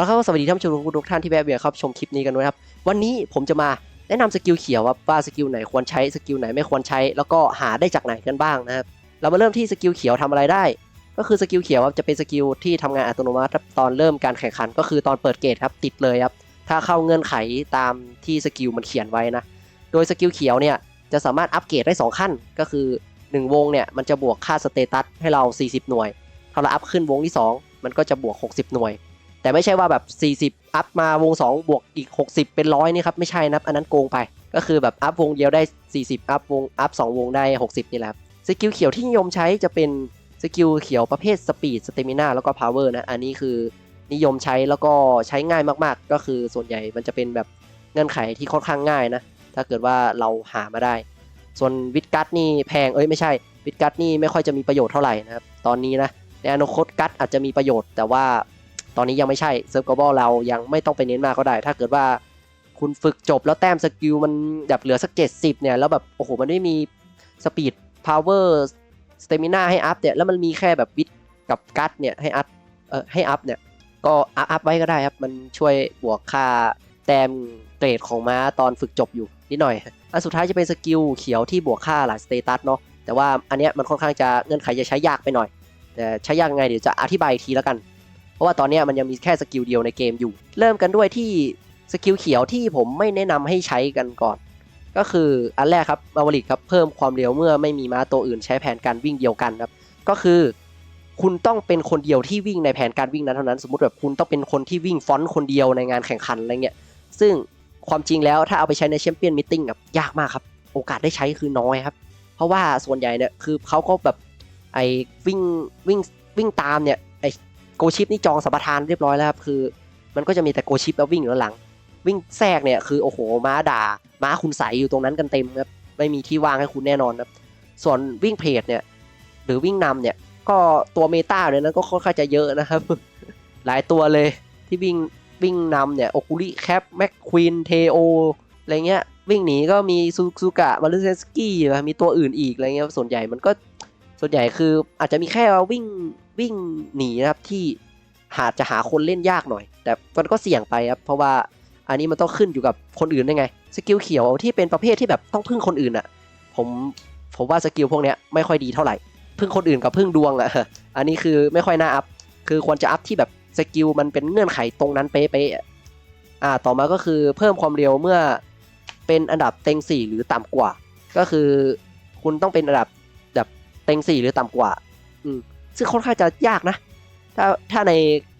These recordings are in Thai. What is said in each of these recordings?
เอาละครับสวัสดีท่านผู้ชมทุกท่านที่แวะเวียนครับชมคลิปนี้กันด้วยครับ วันนี้ผมจะมาแนะนำสกิลเขียวว่าสกิลไหนควรใช้สกิลไหนไม่ควรใช้ แล้วก็หาได้จากไหนกันบ้างนะครับ เรามาเริ่มที่สกิลเขียวทำอะไรได้ ก็คือสกิลเขียวครับจะเป็นสกิลที่ทำงานอัตโนมัติตอนเริ่มการแข่งขัน ก็คือตอนเปิดเกตครับติดเลยครับ ถ้าเข้าเงื่อนไขตามที่สกิลมันเขียนไว้นะ โดยสกิลเขียวเนี่ยจะสามารถอัปเกรดได้ 2 ขั้น ก็คือ 1 วงเนี่ยมันจะบวกค่าสเตตัสให้เรา 40 หน่วย ถ้าเราอัพขึ้นวงที่ 2 มันก็จะบวก 60 หน่วย แต่ไม่ใช่ว่าแบบ 40 อัพมาวง 2 บวกอีก 60 เป็นร้อยนี่ครับ ไม่ใช่นะอันนั้นโกงไป ก็คือแบบอัพวงเดียวได้ 40 อัพวงอัพ 2 วงได้ 60 นี่แหละครับสกิลเขียวที่นิยมใช้จะเป็นสกิลเขียวประเภทสปีดสเตมินาแล้วก็พาวเวอร์นะ อันนี้คือนิยมใช้แล้วก็ใช้ง่ายมากๆ ก็คือส่วนใหญ่มันจะเป็นแบบเงื่อนไขที่ค่อนข้างง่ายนะ ถ้าเกิดว่าเราหามาได้ ส่วนวิดกัตนี่แพงเอ้ยไม่ใช่วิดกัตนี่ไม่ค่อยจะมีประโยชน์เท่าไหร่นะครับตอนนี้นะในอนาคตกัตอาจจะมีประโยชน์แต่ว่า ตอนนี้ยังไม่ใช่เซิร์ฟกอบอลเรายังไม่ต้องไปเน้นมากก็ได้ ถ้าเกิดว่าคุณฝึกจบแล้วแต้มสกิลมันแบบเหลือสัก 70 เนี่ย แล้วแบบ โอ้โห มันไม่มีสปีดพาวเวอร์สเตมินาให้อัพเนี่ย แล้วมันมีแค่แบบวิดกับกัตเนี่ย ให้อัพเออให้อัพเนี่ย ก็อัพอัพไว้ก็ได้ครับ มันช่วยบวกค่าแต้มเกรดของม้าตอนฝึกจบอยู่นิดหน่อย อันสุดท้ายจะเป็นสกิลเขียวที่บวกค่าหลายสเตตัสเนาะแต่ว่าอันเนี้ยมันค่อนข้างจะเงื่อนไขจะใช้ยากไปหน่อย แต่ใช้ยากไงเดี๋ยวจะอธิบายทีแล้วกัน ราะว่าตอนนี้มันยังมีแค่สกิลเดียวในเกมอยู่ เริ่มกันด้วยที่สกิลเขียวที่ผมไม่แนะนำให้ใช้กันก่อน ก็คืออันแรกครับมาวลิกครับเพิ่มความเร็วเมื่อไม่มีม้าตัวอื่นใช้แผนการวิ่งเดียวกันครับก็คือคุณต้องเป็นคนเดียวที่วิ่งในแผนการวิ่งนั้นเท่านั้น สมมติแบบคุณต้องเป็นคนที่วิ่งฟอนต์คนเดียวในงานแข่งขันอะไรเงี้ยซึ่งความจริงแล้วถ้าเอาไปใช้ในแชมเปี้ยนมิทติ้งแบบยากมากครับ โอกาสได้ใช้คือน้อยครับ เพราะว่าส่วนใหญ่เนี่ยคือเขาก็แบบไอ้วิ่งวิ่งวิ่งตามเนี่ย โกชิปนี่จองสัมปทานเรียบร้อยแล้วครับคือ มันก็จะมีแต่โกชิปแล้ววิ่งอยู่ด้านหลัง วิ่งแทรกเนี่ยคือโอ้โหม้าด่า ม้าคุณใสอยู่ตรงนั้นกันเต็มครับไม่มีที่ว่างให้คุณแน่นอนครับส่วนวิ่งเพจเนี่ยหรือวิ่งนำเนี่ยก็ตัวเมตาเนี่ยนั้นก็ค่อนข้างจะเยอะนะครับ หลายตัวเลยที่วิ่งวิ่งนำเนี่ยโอคุริแคปแม็กควีนเทโออะไรเงี้ยวิ่งหนีก็มีซูซูกะมารุเซนสกี้มีตัวอื่นอีกอะไรเงี้ยส่วนใหญ่มันก็ส่วนใหญ่คืออาจจะมีแค่ว่าวิ่ง วิ่งหนีนะครับที่หาจะหาคนเล่นยากหน่อย แต่มันก็เสี่ยงไปครับเพราะว่าอันนี้มันต้องขึ้นอยู่กับคนอื่นได้ไง สกิลเขียวที่เป็นประเภทที่แบบต้องพึ่งคนอื่นอะผมผมว่าสกิลพวกเนี้ยไม่ค่อยดีเท่าไหร่พึ่งคนอื่นกับพึ่งดวงอะอันนี้คือไม่ค่อยน่าอัพคือควรจะอัพที่แบบสกิลมันเป็นเงื่อนไขตรงนั้นเป๊ะๆอ่าต่อมาก็คือเพิ่มความเร็วเมื่อเป็นอันดับเต็งสี่หรือต่ำกว่า ก็คือคุณต้องเป็นอันดับแบบเต็งสี่หรือต่ำกว่า อืม ซึ่งค่อนข้างจะยากนะ ถ้าถ้าใน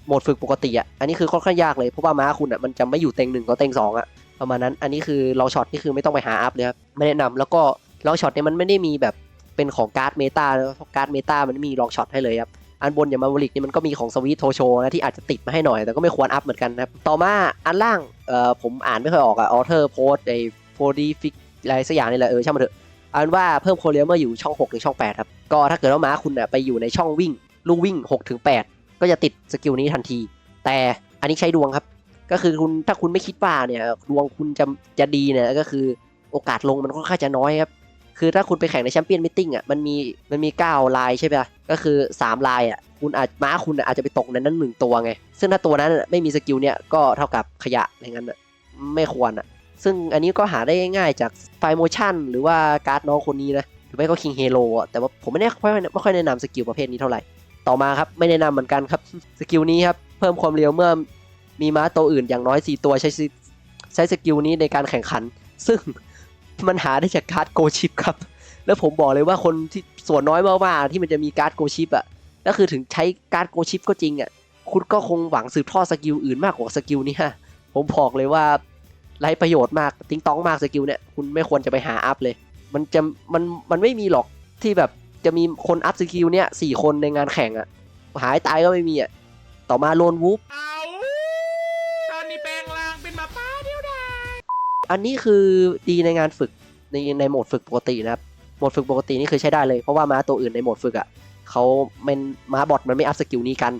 โหมดฝึกปกติอะ อันนี้คือค่อนข้างยากเลย เพราะว่าม้าคุณอะมันจะไม่อยู่เต็งหนึ่งก็เต็งสองอะ ประมาณนั้น อันนี้คือลองช็อตนี่คือไม่ต้องไปหาอัพเลยครับ ไม่แนะนำแล้วก็ลองช็อตเนี่ยมันไม่ได้มีแบบเป็นของการ์ดเมตาเพราะการ์ดเมตามันมีลองช็อตให้เลยครับ อันบนอย่างมาบริกนี่มันก็มีของสวีทโทโชนะที่อาจจะติดมาให้หน่อย แต่ก็ไม่ควรอัพเหมือนกันนะครับ ต่อมาอันล่าง เอ่อผมอ่านไม่ค่อยออกอะออเทอร์โพสไอโฟดีฟิกอะไรสักอย่างนี่แหละเออช่างมันเถอะ เอาเป็นว่าเพิ่มโคเรียเมื่ออยู่ช่อง 6 หรือช่อง 8 ครับ ก็ถ้าเกิดว่าม้าคุณน่ะไปอยู่ในช่องวิ่ง ลูกวิ่ง6ถึง8ก็จะติดสกิลนี้ทันที แต่อันนี้ใช้ดวงครับ ก็คือคุณถ้าคุณไม่คิดว่าเนี่ยดวงคุณจะจะดีเนี่ยก็คือโอกาสลงมันค่อนข้างจะน้อยครับ คือถ้าคุณไปแข่งในแชมเปี้ยนมิทติ้งอะมันมีมันมี 9 ลายใช่ไหมล่ะก็คือ 3 ลายอะคุณอาจม้าคุณอาจจะไปตกในนั้นหนึ่งตัวไง ซึ่งถ้าตัวนั้นไม่มีสกิลเนี่ยก็เท่ากับขยะอะไรเงี้ยไม่ควรอะ ซึ่งอันนี้ก็หาได้ง่ายจากไฟโมชั่นหรือว่าการ์ดน้องคนนี้นะหรือไม่ก็คิงเฮโ o อะแต่ว่าผมไม่ได้ค่ไม่ค่อยแนะนำสกิลประเภทนี้เท่าไหร่ ต่อมาครับไม่แนะนำเหมือนกันครับสกิลนี้ครับเพิ่มความเร็วเมื่อมีม้าตัวอื่นอย่างน้อย 4 ตัวใช้ใช้สกิลนี้ในการแข่งขัน ซึ่งมันหาได้จากการ์ดโกชิปครับ แล้วผมบอกเลยว่าคนที่ส่วนน้อยมากๆที่มันจะมีการ์ดโกชิปอะก็คือถึงใช้การ์ดโกชิปก็จริงอะคุณก็คงหวังสืบทอดสกิลอื่นมากกว่าสกิลนี้ฮะผมบอกเลยว่า ไรประโยชน์มากติ้งต้องมากสกิลเนี่ยคุณไม่ควรจะไปหาอัพเลย มันจะมันมันไม่มีหรอกที่แบบจะมีคนอัพสกิลเนี่ยสี่คนในงานแข่งอะหายตายก็ไม่มีอะต่อมาโลนวูฟเอาตอนนี้แปลงร่างเป็นหมาป้าเดียวดายอันนี้คือดีในงานฝึกในในโหมดฝึกปกตินะครับโหมดฝึกปกตินี่คือใช้ได้เลยเพราะว่าม้าตัวอื่นในโหมดฝึกอะเขาเป็นม้าบอทมันไม่อัพสกิลนี้กัน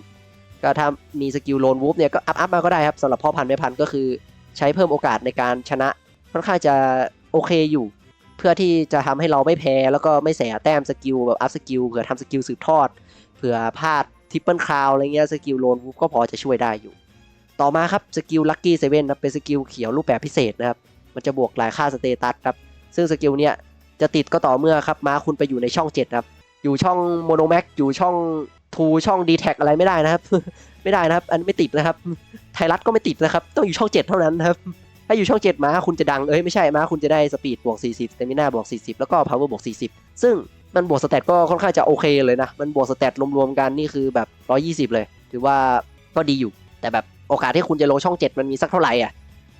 ก็ถ้ามีสกิลโลนวูฟเนี่ยก็อัพอัพมาก็ได้ครับสำหรับพ่อพันธุ์แม่พันธุ์ก็คือ ใช้เพิ่มโอกาสในการชนะค่อนข้างจะโอเคอยู่ เพื่อที่จะทำให้เราไม่แพ้แล้วก็ไม่เสียแต้มสกิลแบบอัพสกิลเผื่อทำสกิลสืบทอดเผื่อพลาดทริปเปิลคราวอะไรเงี้ยสกิลโลนวูฟก็พอจะช่วยได้อยู่ ต่อมาครับสกิลลัคกี้เซเว่นครับเป็นสกิลเขียวรูปแบบพิเศษนะครับมันจะบวกหลายค่าสเตตัสครับซึ่งสกิลเนี้ยจะติดก็ต่อเมื่อครับม้าคุณไปอยู่ในช่อง7ครับอยู่ช่องโมโนแม็กอยู่ช่อง ทูช่อง d t แท็อะไรไม่ได้นะครับ ไม่ได้นะครับ อันไม่ติดนะครับ ไทยรัฐก็ไม่ติดนะครับ ต้องอยู่ช่อง7เท่านั้นครับ ถ้าอยู่ช่อง7ม้าคุณจะดัง เอ้ยไม่ใช่ม้าคุณจะได้สปีดบวก40สเตมิน่าบวก40 แล้วก็พาวเวอร์บวก40 ซึ่งมันบวกสเตตก็ค่อนข้างจะโอเคเลยนะ มันบวกสเตตรวมๆกันนี่คือแบบ 120 เลย ถือว่าก็ดีอยู่ แต่แบบโอกาสที่คุณจะลงช่อง 7 มันมีสักเท่าไหร่อะ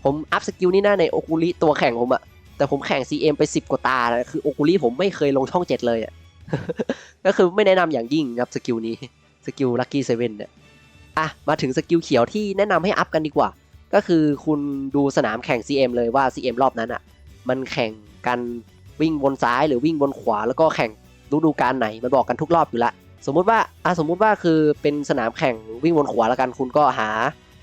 ผมอัพสกิลนี่นะในโอคุริตัวแข่งผมอะแต่ผมแข่ง CM ไป 10 กว่าตานะคือโอคุริผมไม่เคยลงช่อง 7 เลยอะ ก็คือไม่แนะนำอย่างยิ่งครับสกิลนี้สกิลลัคกี้เซเว่นเนี่ยอะมาถึงสกิลเขียวที่แนะนำให้อัพกันดีกว่า ก็คือคุณดูสนามแข่ง CM เลยว่า CM รอบนั้นอะ่ะ มันแข่งกันวิ่งบนซ้ายหรือวิ่งบนขวา แล้วก็แข่งฤดูกาลไหนมันบอกกันทุกรอบอยู่ละสมมุติว่าอะสมมุติว่าคือเป็นสนามแข่งวิ่งบนขวาแล้วกันคุณก็หา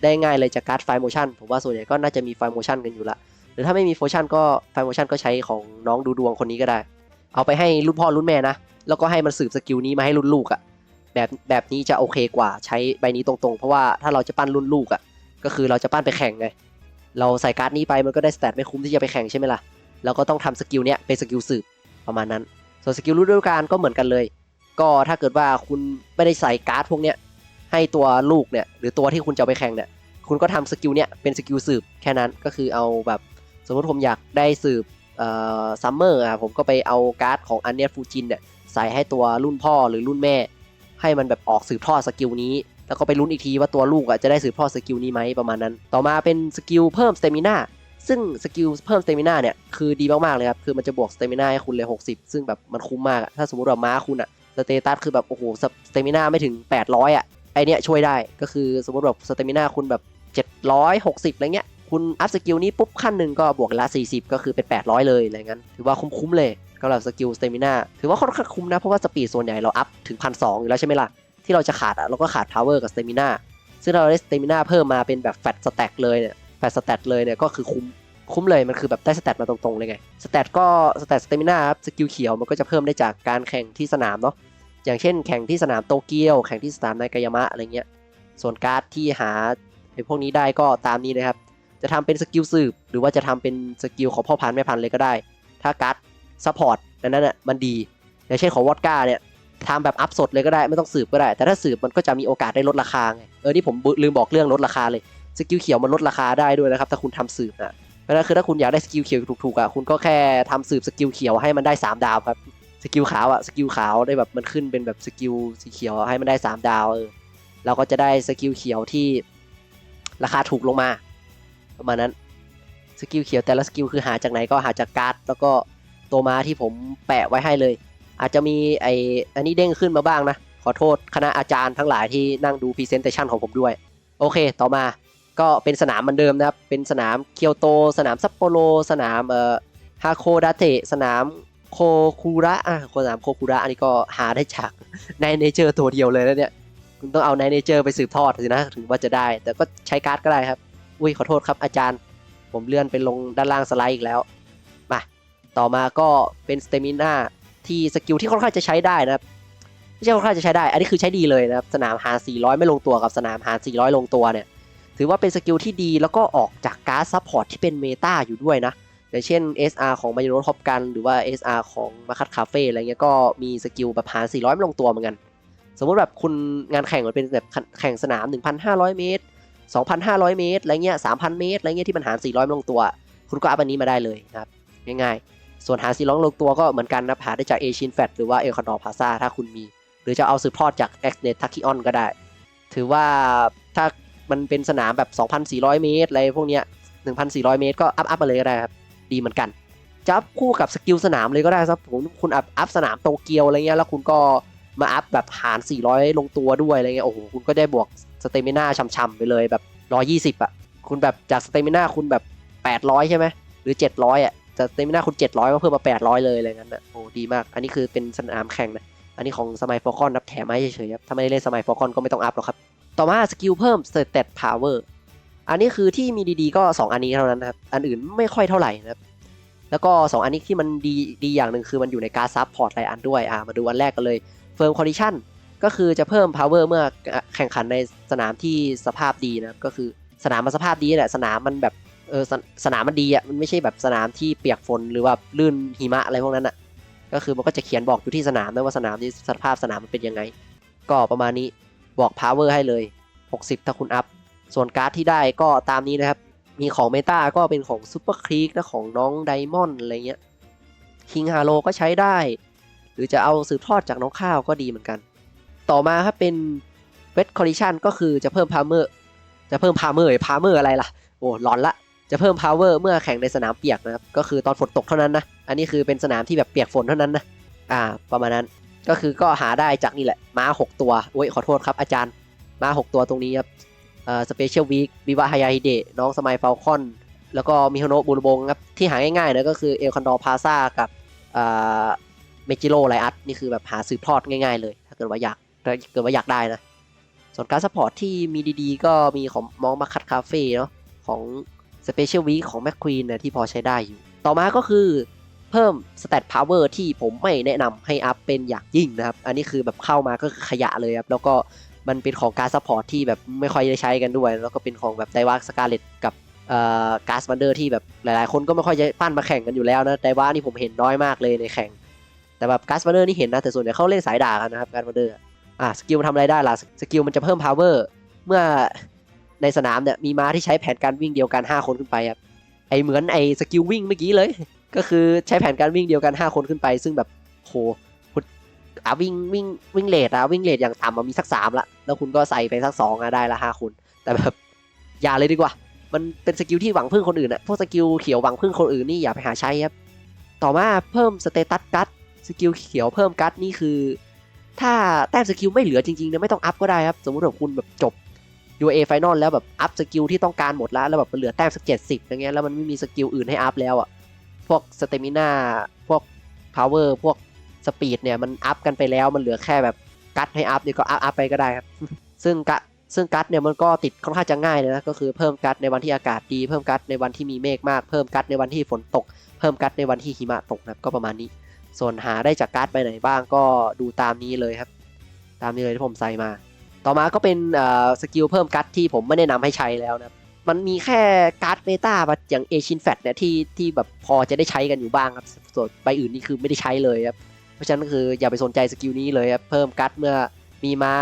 ได้ง่ายเลยจากการ์ดไฟโมชั่นผมว่าส่วนใหญ่ก็น่าจะมีไฟโมชั่นกันอยู่ละหรือถ้าไม่มีโฟชั่นก็ไฟโมชั่นก็ใช้ของน้องดูดวงคนนี้ก็ได้ เอาไปให้รุ่นพ่อรุ่นแม่นะ แล้วก็ให้มันสืบสกิลนี้มาให้รุ่นลูกอะ่ะแบบแบบนี้จะโอเคกว่าใช้ใบนี้ตรงๆ เพราะว่าถ้าเราจะปั้นรุ่นลูกอะ่ะก็คือเราจะปั้นไปแข่งไงเราใส่การ์ดนี้ไปมันก็ได้สแตทไม่คุ้มที่จะไปแข่งใช่ไหมล่ะเราก็ต้องทำสกิลเนี้ยเป็นสกิลสืบประมาณนั้น ส่วนสกิลฤดูกาลก็เหมือนกันเลย ก็ถ้าเกิดว่าคุณไม่ได้ใส่การ์ดพวกเนี้ยให้ตัวลูกเนี่ยหรือตัวที่คุณจะไปแข่งเนี่ยคุณก็ทำสกิลเนี้ยเป็นสกิลสืบแค่นั้นก็คือเอาแบบ สมมติผมอยากได้สืบ ซัมเมอร์อะผมก็ไปเอาการ์ดของอันเนียฟูจินเนี่ยใส่ให้ตัวรุ่นพ่อหรือรุ่นแม่ ให้มันแบบออกสืบทอดสกิลนี้ แล้วก็ไปลุ้นอีกทีว่าตัวลูกอะจะได้สืบทอดสกิลนี้ไหมประมาณนั้น ต่อมาเป็นสกิลเพิ่มสเตมิน่าซึ่งสกิลเพิ่มสเตมิน่าเนี่ยคือดีมากๆเลยครับคือมันจะบวกสเตมิน่าให้คุณเลย 60 ซึ่งแบบมันคุ้มมากถ้าสมมติว่าม้าคุณอะสเตตัสคือแบบโอ้โหสเตมิน่าไม่ถึง 800อะไอเนี้ยช่วยได้ก็คือสมมติแบบสเตมิน่าคุณแบบ760อะไรเงี้ย คุณอัพสกิลนี้ปุ๊บขั้นหนึ่งก็บวกละ 40 ก็คือเป็น 800 เลยอะไรงั้นถือว่าคุ้มๆเลยสำหรับสกิลสเตมิน่าถือว่าค่อนข้างคุ้มนะ เพราะว่าสปีดส่วนใหญ่เราอัพถึงพันสอยู่แล้วใช่ไหมล่ะ ที่เราจะขาดอะเราก็ขาดพาวเวอร์กับสเตมิน่าซึ่งเราได้สเตมิน่าเพิ่มมาเป็นแบบแฟตสแต็กเลยเนี่ยแฟตสแต็กเลยเนี่ยก็คือคุ้มคุ้มเลยมันคือแบบได้สแตทมาตรงๆเลยไงสแตทก็สแตทสเตมิน่าครับสกิลเขียวมันก็จะเพิ่มได้จากการแข่งที่สนามเนาะอย่างเช่นแข่งที่สนามโตเกียว แข่งที่สนามนากายามะอะไรเงี้ยส่วนการ์ดที่หาไอ้พวกนี้ได้ก็ตามนี้เลยครับ จะทำเป็นสกิลสืบ หรือว่าจะทำเป็นสกิลของพ่อพันธุ์แม่พันธุ์เลยก็ได้ ถ้าการ์ดซัพพอร์ตนั้นน่ะมันดี อย่างเช่นของวอดก้าเนี่ยทำแบบอัพสดเลยก็ได้ไม่ต้องสืบก็ได้ แต่ถ้าสืบมันก็จะมีโอกาสได้ลดราคาไง เออ นี่ผมลืมบอกเรื่องลดราคาเลย สกิลเขียวมันลดราคาได้ด้วยนะครับ ถ้าคุณทำสืบนะเพราะฉะนั้นคือถ้าคุณอยากได้สกิลเขียวถูกๆอะ คุณก็แค่ทำสืบสกิลเขียวให้มันได้ 3 ดาวครับ สกิลขาวอะ สกิลขาวได้แบบมันขึ้นเป็นแบบสกิลสีเขียวให้มันได้ 3 ดาวเออ เราก็จะได้สกิลเขียวที่ราคาถูกลงมา ประมาณนั้นสกิลเขียวแต่ละสกิลคือหาจากไหนก็หาจากการ์ดแล้วก็ตัวม้าที่ผมแปะไว้ให้เลย อาจจะมีไออันนี้เด้งขึ้นมาบ้างนะ ขอโทษคณะอาจารย์ทั้งหลายที่นั่งดูพรีเซนเตชันของผมด้วย โอเค ต่อมาก็เป็นสนามเหมือนเดิมนะครับ เป็นสนามเคียวโต สนามซัปโปโรสนามเอ่อฮาโคดาเตะสนามโคคูระอะสนามโคคูระอันนี้ก็หาได้จากในเนเจอร์ตัวเดียวเลยแล้วเนี่ยคุณต้องเอาในเนเจอร์ไปสืบทอดสินะถึงว่าจะได้ แต่ก็ใช้การ์ดก็ได้ครับ อุ้ยขอโทษครับอาจารย์ ผมเลื่อนไปลงด้านล่างสไลด์อีกแล้ว มา ต่อมาก็เป็นสเตมิน่าที่สกิลที่ค่อนข้างจะใช้ได้นะครับไม่ใช่ค่อนข้างจะใช้ได้ อันนี้คือใช้ดีเลยนะครับ สนามหา 400 ไม่ลงตัวกับสนามหา 400 ลงตัวเนี่ย ถือว่าเป็นสกิลที่ดีแล้วก็ออกจากการ์ดซัพพอร์ตที่เป็นเมตาอยู่ด้วยนะ อย่างเช่น SR ของมา y โ o ท็อปกัน หรือว่า SR ของมาคัตคาเฟ่อะไรเงี้ย ก็มีสกิลแบบหา 400 ไม่ลงตัวเหมือนกัน สมมติแบบคุณงานแข่งมันเป็นแบบแข่งสนาม 1,500 เมตร 2,500 เมตรอะไรเงี้ย3,000 เมตรอะไรเงี้ยที่มันหาร 400 ลงตัว คุณก็อัพอันนี้มาได้เลยนะครับง่ายๆ ส่วนหาร400 ลงตัวก็เหมือนกันนะหาได้จากเอชินแฟตหรือว่าเอลคอนอร์พาซาถ้าคุณมี หรือจะเอาสืบทอดจาก X n e t t a k i o n ก็ได้ ถือว่าถ้ามันเป็นสนามแบบ 2,400 เมตรอะไรพวกเนี้ย1,400 เมตรก็อัพอัพมาเลยก็ได้ครับดีเหมือนกันจะอัพคู่กับสกิลสนามเลยก็ได้ครับผมคุณอัพอัพสนามโตเกียวอะไรเงี้ยแล้วคุณก็มาอัพแบบหาร 400 ลงตัวด้วยอะไรเงี้ยโอ้โหคุณก็ได้บวก สเตมิน่าช่ำๆไปเลยแบบ120อะ คุณแบบจากสเตมิน่าคุณแบบ800ใช่ไหมหรือ700อะจากสเตมิน่าคุณ700ก็เพิ่มมา800เลยอะไรเงี้ยนะโอ้ดีมาก อันนี้คือเป็นสนามแข่งนะ อันนี้ของสมัยฟอลคอนนับแถมมาให้เฉยๆครับ ถ้าไม่ได้เล่นสมัยฟอลคอนก็ไม่ต้องอัพหรอกครับ ต่อมาสกิลเพิ่มสเตตพาวเวอร์อันนี้คือที่มีดีๆก็ 2 อันนี้เท่านั้นนะครับ อันอื่นไม่ค่อยเท่าไหร่นะครับ แล้วก็ 2 อันนี้ที่มันดีดีอย่างหนึ่งคือมันอยู่ในการซับพอร์ตหลายอันด้วย อ่ามาดูอันแรกกันเลยเฟิร์มคอนดิชัน ก็คือจะเพิ่ม power เมื่อแข่งขันในสนามที่สภาพดีนะก็คือสนามมันสภาพดีแหละสนามมันแบบเออสนสนามมันดีอะมันไม่ใช่แบบสนามที่เปียกฝนหรือว่าลื่นหิมะอะไรพวกนั้นอะก็คือมันก็จะเขียนบอกอยู่ที่สนามด้วยว่าสนามนี้สภาพสนามมันเป็นยังไง ก็ประมาณนี้บอก power ให้เลย 60 ถ้าคุณอัพ ส่วนการ์ดที่ได้ก็ตามนี้นะครับ มีของเมตาก็เป็นของซูเปอร์ครีกและของน้องไดมอนด์อะไรเงี้ยคิงฮาโลก็ใช้ได้ หรือจะเอาสืบทอดจากน้องข้าวก็ดีเหมือนกัน ต่อมาครับเป็นเวทคอ d ิชันก็คือจะเพิ่มพา w เมอร์จะเพิ่มพา w เมอร์พา w เมอร์อะไรล่ะ โอ้หลอนละ จะเพิ่ม power เมื่อแข่งในสนามเปียกนะครับ ก็คือตอนฝนตกเท่านั้นนะ อันนี้คือเป็นสนามที่แบบเปียกฝนเท่านั้นนะ อ่า ประมาณนั้น ก็คือก็หาได้จากนี่แหละ ม้า 6 ตัวโอ้ยขอโทษครับอาจารย์ ม้า 6 ตัวตรงนี้ครับเอ่อสเปเชียลวีควิวาฮายาฮิเดะน้องสมัยฟลคอนแล้วก็มิฮโนะบุรบงครับ ที่หาง่ายๆนะก็คือเอลคันดอร์พาซากับอ่าเมจิโรไลอัสนี่คือแบบหาสืบทอดง่าย ๆ เลย ถ้าเกิดว่าอยาก ถ้าเกิดว่าอยากได้นะ ส่วนการซัพพอร์ตที่มีดีๆ ก็มีของมองมาคัดคาเฟ่เนาะของสเปเชียลวีของแมคควีนนะที่พอใช้ได้อยู่ ต่อมาก็คือเพิ่มสเตตพาวเวอร์ที่ผมไม่แนะนำให้อัพเป็นอย่างยิ่งนะครับ อันนี้คือแบบเข้ามาก็คือขยะเลยครับ แล้วก็มันเป็นของการซัพพอร์ตที่แบบไม่ค่อยได้ใช้กันด้วย แล้วก็เป็นของแบบไดวาร์สกาเลตกับเอ่อการ์สบันเดอร์ที่แบบหลายๆ คนก็ไม่ค่อยจะปั้นมาแข่งกันอยู่แล้วนะไดวาร์นี่ผมเห็นน้อยมากเลยในแข่ง แต่แบบการ์สบันเดอร์นี่เห็นนะแต่ส่วนใหญ่เขาเล่นสายด่ากันนะครับกาสบันเดอร์ อะสกิลมันทำอะไรได้ล่ะสกิลมันจะเพิ่มพาวเวอร์เมื่อในสนามเนี่ยมีม้าที่ใช้แผนการวิ่งเดียวกัน 5 คนขึ้นไปครับไอเหมือนไอสกิลวิ่งเมื่อกี้เลย ก็คือใช้แผนการวิ่งเดียวกัน 5 คนขึ้นไป ซึ่งแบบโหอะวิ่งวิ่งวิ่งเลทอะวิ่งเลทอย่างต่ำอะมีสักสามละแล้วคุณก็ใส่ไปสักสองอะได้ละห้าคน แต่แบบอย่าเลยดีกว่า มันเป็นสกิลที่หวังพึ่งคนอื่นอะพวกสกิลเขียวหวังพึ่งคนอื่นนี่อย่าไปหาใช้ครับต่อมาเพิ่มสเตตัสกัดสกิลเขียวเพิ่มกัดนี่คือ ถ้าแต้มสกิลไม่เหลือจริงๆเนี่ยไม่ต้องอัพก็ได้ครับ สมมติว่าคุณแบบจบ UA Final แล้วแบบอัพสกิลที่ต้องการหมดแล้ว แล้วแบบมันเหลือแต้มสักเจ็ดสิบอย่างเงี้ยแล้วมันไม่มีสกิลอื่นให้อัพแล้วอะพวกสเตมิน่าพวก power พวกสปีดเนี่ยมันอัพกันไปแล้วมันเหลือแค่แบบกัดให้อัพเนี่ยก็อัพอัพไปก็ได้ครับ ซึ่งกะซึ่งกัดเนี่ยมันก็ติดค่อนข้างจะง่ายเลยนะก็คือเพิ่มกัดในวันที่อากาศดี เพิ่มกัดในวันที่มีเมฆมาก เพิ่มกัดในวันที่ฝนตก เพิ่มกัดในวันที่หิมะตกนะก็ประมาณนี้ ส่วนหาได้จากการ์ดไปไหนบ้างก็ดูตามนี้เลยครับ ตามนี้เลยที่ผมใส่มา ต่อมาก็เป็นสกิลเพิ่มการ์ดที่ผมไม่แนะนำให้ใช้แล้วนะมันมีแค่การ์ดเมตาอย่างเอชินแฟตเนี่ยที่ที่แบบพอจะได้ใช้กันอยู่บ้างครับส่วนใบอื่นนี่คือไม่ได้ใช้เลยครับเพราะฉะนั้นก็คืออย่าไปสนใจสกิลนี้เลยครับเพิ่มการ์ดเมื่อมีม้า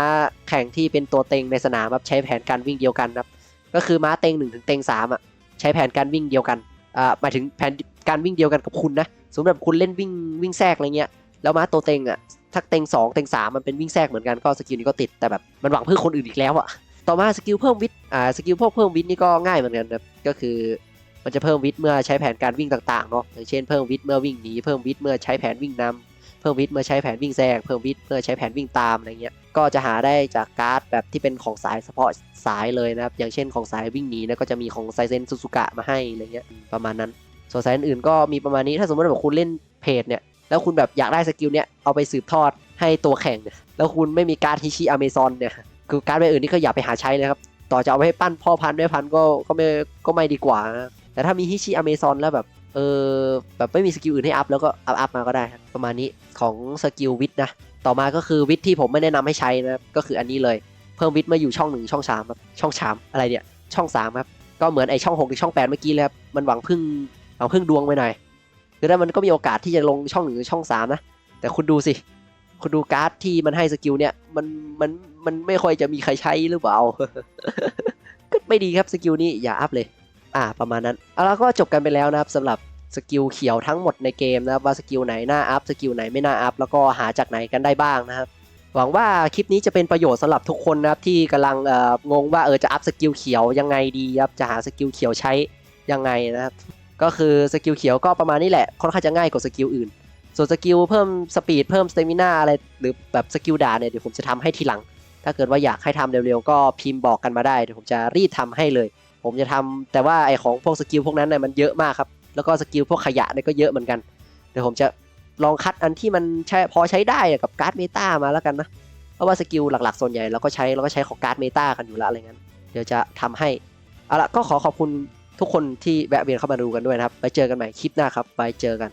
แข่งที่เป็นตัวเต็งในสนามครับใช้แผนการวิ่งเดียวกันครับก็คือม้าเต็งหนึ่งถึงเต็งสามอะใช้แผนการวิ่งเดียวกันอ่าหมายถึงแผน การวิ่งเดียวกันกับคุณนะสมมติแบบคุณเล่นวิ่งวิ่งแทรกอะไรเงี้ยแล้วมาตัวเต็งอะถ้าเต็งสองเต็งสามมันเป็นวิ่งแทรกเหมือนกันก็สกิลนี้ก็ติดแต่แบบมันหวังเพื่อคนอื่นอีกแล้วอะต่อมาสกิลเพิ่มวิทย์อ่าสกิลพวกเพิ่มวิทย์นี่ก็ง่ายเหมือนกันครับก็คือมันจะเพิ่มวิทย์เมื่อใช้แผนการวิ่งต่างๆเนาะอย่างเช่นเพิ่มวิทย์เมื่อวิ่งหนีเพิ่มวิทย์เมื่อใช้แผนวิ่งนำเพิ่มวิทย์เมื่อใช้แผนวิ่งแทรกเพิ่มวิทย์เมื่อใช้แผนวิ่งตามอะไรเงี้ยก็จะหาได้จากการ์ดแบบที่เป็นของสายเฉพาะสายเลยนะครับอย่างเช่นของสายวิ่งหนีนะก็จะมีของไซเซนซูซูกะมาให้อะไรเงี้ยประมาณนั้น ส่วนสายอื่นก็มีประมาณนี้ถ้าสมมติว่าแบบคุณเล่นเพจเนี่ยแล้วคุณแบบอยากได้สกิลเนี่ยเอาไปสืบทอดให้ตัวแข่งเนี่ยแล้วคุณไม่มีการ์ดฮิชิอเมซอนเนี่ยคือการ์ดใบอื่นนี่ก็อย่าไปหาใช้นะครับต่อจะเอาไปให้ปั้นพ่อพันธุ์แม่พันธุ์ก็ก็ไม่ก็ไม่ดีกว่านะแต่ถ้ามีฮิชิอเมซอนแล้วแบบเออแบบไม่มีสกิลอื่นให้อัพแล้วก็อัพอัพมาก็ได้ครับประมาณนี้ของสกิลวิทนะต่อมาก็คือวิทที่ผมไม่แนะนำให้ใช้นะก็คืออันนี้เลยเพิ่มวิทมาอยู่ช่องหนึ่งช่องสามครับช่องสามอะไรเนี่ยช่องสามครับก็เหมือนไอช่องหกหรือช่องแปดเมื่อกี้เลยครับมันหวังพึ่ง หวังพึ่งดวงไปหน่อยคือถ้ามันก็มีโอกาสที่จะลงช่องหนึ่งหรือช่องสามนะ แต่คุณดูสิ คุณดูการ์ดที่มันให้สกิลเนี่ย มัน มัน มันไม่ค่อยจะมีใครใช้หรือเปล่า ก็ไม่ดีครับสกิลนี้อย่าอัพเลย อ่า ประมาณนั้น เอาแล้วก็จบกันไปแล้วนะครับสำหรับสกิลเขียวทั้งหมดในเกมนะครับว่าสกิลไหนน่าอัพสกิลไหนไม่น่าอัพแล้วก็หาจากไหนกันได้บ้างนะครับหวังว่าคลิปนี้จะเป็นประโยชน์สำหรับทุกคนนะครับที่กำลังเอองงว่าเออจะอัพสกิลเขียวยังไงดีครับจะหาสกิลเขียวใช้ยังไงนะครับ ก็คือสกิลเขียวก็ประมาณนี้แหละ ค่อนข้างจะง่ายกว่าสกิลอื่น ส่วนสกิลเพิ่มสปีดเพิ่มสเตมิน่าอะไรหรือแบบสกิลดาเนี่ยเดี๋ยวผมจะทำให้ทีหลัง ถ้าเกิดว่าอยากให้ทำเร็วๆ ก็พิมพ์บอกกันมาได้เดี๋ยวผมจะรีบทำให้เลย ผมจะทำแต่ว่าไอของพวกสกิลพวกนั้นเนี่ยมันเยอะมากครับ แล้วก็สกิลพวกขยะเนี่ยก็เยอะเหมือนกัน เดี๋ยวผมจะลองคัดอันที่มันใช้พอใช้ได้กับการ์ดเมตามาแล้วกันนะ เพราะว่าสกิลหลักๆ ส่วนใหญ่เราก็ใช้เราก็ใช้ของการ์ดเมตากันอยู่แล้วอะไรเงี้ยเดี๋ยวจะทำให้เอาละก็ขอขอบคุณ ทุกคนที่แวะเวียนเข้ามาดูกันด้วยนะครับ ไปเจอกันใหม่คลิปหน้าครับ ไปเจอกัน